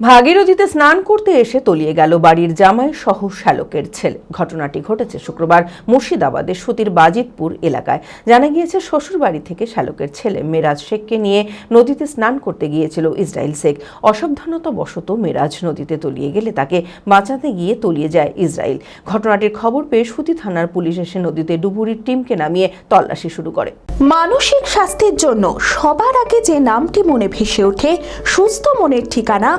ভাগীরথীতে স্নান করতে এসে তলিয়ে গেল বাড়ির জামাই সহ শ্যালকের ছেলে। ঘটনাটি ঘটেছে শুক্রবার মুর্শিদাবাদের সুতির বাজিতপুর এলাকায়। জানা গিয়েছে শ্বশুর বাড়ি থেকে শ্যালকের ছেলে মেরাজ শেখকে নিয়ে নদীতে স্নান করতে গিয়েছিল ইসরায়েল শেখ। অসাবধানতা বশত মেরাজ নদীতে তলিয়ে গেলে তাকে বাঁচাতে গিয়ে তলিয়ে যায় ইসরায়েল ঘটনাটির খবর পেয়ে সুতি থানার পুলিশ এসে নদীতে ডুবুরির টিমকে নামিয়ে তল্লাশি শুরু করে। মানসিক স্বাস্থ্যের জন্য সবার আগে যে নামটি মনে ভেসে ওঠে, সুস্থ মনের ঠিকানা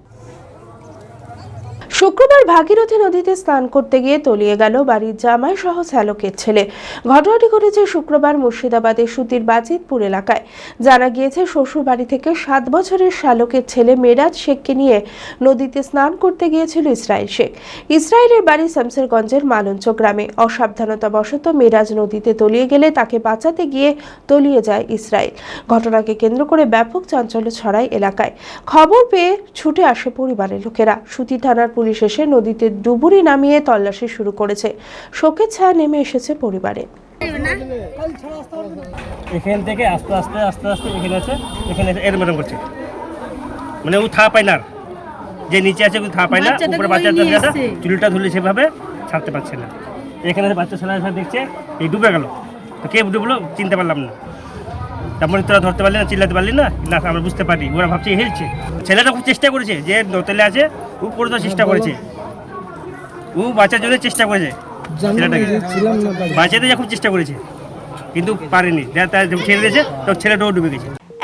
শুক্রবার ভাগীরথী নদীতে স্নান করতে গিয়ে তলিয়ে গেল বাড়ির জামাই সহ শ্যালকের ছেলে। ঘটনাটি ঘটেছে শুক্রবার মুর্শিদাবাদের সুতির বাজিতপুর এলাকায়। জানা গিয়েছে, শ্বশুর বাড়ি থেকে সাত বছরের শ্যালকের ছেলে মেরাজ শেখকে নিয়ে নদীতে স্নান করতে গিয়েছিল ইসরায়েল শেখ। ইসরায়েলের বাড়ি শামসেরগঞ্জের মালঞ্চ গ্রামে। অসাবধানতাবশত মেরাজ নদীতে তলিয়ে গেলে তাকে বাঁচাতে গিয়ে তলিয়ে যায় ইসরায়েল ঘটনাকে কেন্দ্র করে ব্যাপক চাঞ্চল্য ছড়ায় এলাকায়। খবর পেয়ে ছুটে আসে পরিবারের লোকেরা। সুতি থানার পুলিশ এসে নদীতে ডুবুরি নামিয়ে তল্লাশি শুরু করেছে। শোকের ছায়া নেমে এসেছে পরিবারে। এখান থেকে আস্তে আস্তে আস্তে আস্তে এখানে আছে এখানে এরম করছে। মানে ও থা পায় না। আর। যে নিচে আছে ও থা পায় না উপরে বাচ্চাটা চুলটা ধুলে সেভাবে ছাড়তে পারছে না। এখানে বাচ্চা ছেলে দেখছে এই ডুবে গেল। তো কে ডুবলো? চিনতে পারলাম না। তারপরে তোরা ধরতে পারলি না চিল্লাতে পারলি না? না আমরা বুঝতে পারি ওরা ভাবছে হেলছে। ছেলেটা খুব চেষ্টা করেছে যে দোতলে আছে ও পুরো দেওয়ার চেষ্টা করেছে। ও বাঁচার জন্য চেষ্টা করেছে ছেলেটাকে। বাঁচাতে যা খুব চেষ্টা করেছে কিন্তু পারেনি। ছেড়ে দিয়েছে তো ছেলেটাও ডুবে গেছে।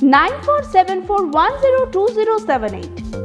947410278.